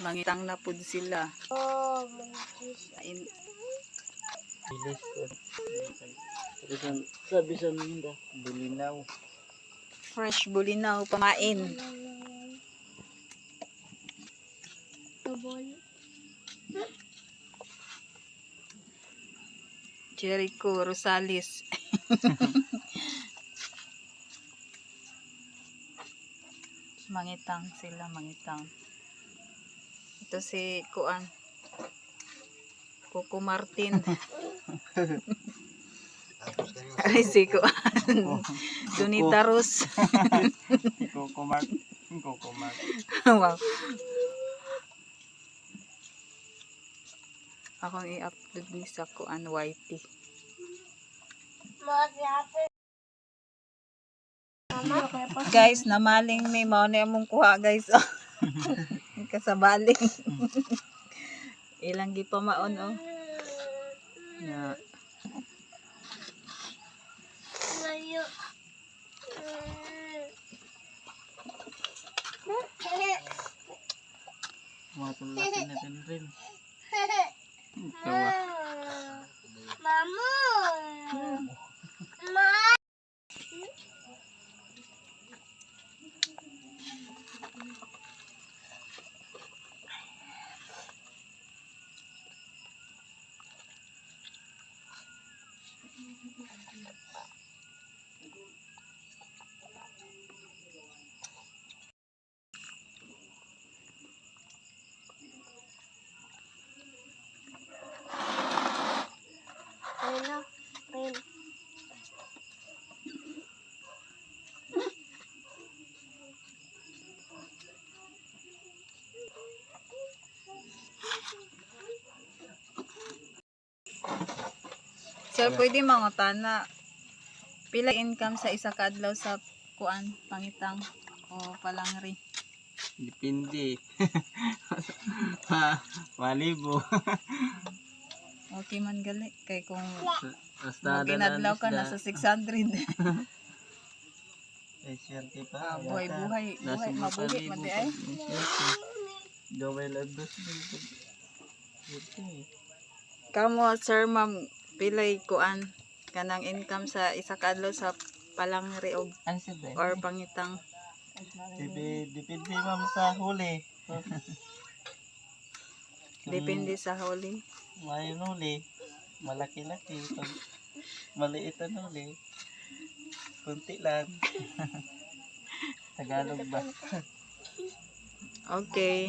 Mangitang na pud sila. Oh, manggis. In, Bilis ko. Sabi sa minda, bulinaw. fresh bulinaw pamain. Jericho Rosales. mangitang sila, mangitang. Ito si Kuan. Coco Martin. Ay, si Kuan. Donita Rose. Kukumart. Kukumart. wow. Akong i-upload ni sa Kuan YT. Guys, namaling may mao na among kuha, guys. Kasabaling. Ilang gi pa maon oh. Na. Layo. Matulakin natin rin. Ayun na. Sir, pwede mangutana. Pila income sa isa ka adlaw sa kuan pangitang o palangri? Depende. Ma- Malibo. Okay man gali kay kung Basta kinadlaw ka na sa 600. Ay, swerte pa. Ah, buhay buhay buhay mabuhi pa. ay. Gaway lang dos. Kamo sir ma'am pilay kuan kanang income sa isa ka adlaw sa palangri og Ano siya ba? or pangitang Depende, depende ma'am sa huli. depende sa huli. May huli. Malaki-laki. Pag maliit ang huli. Kunti lang. Tagalog ba? Okay.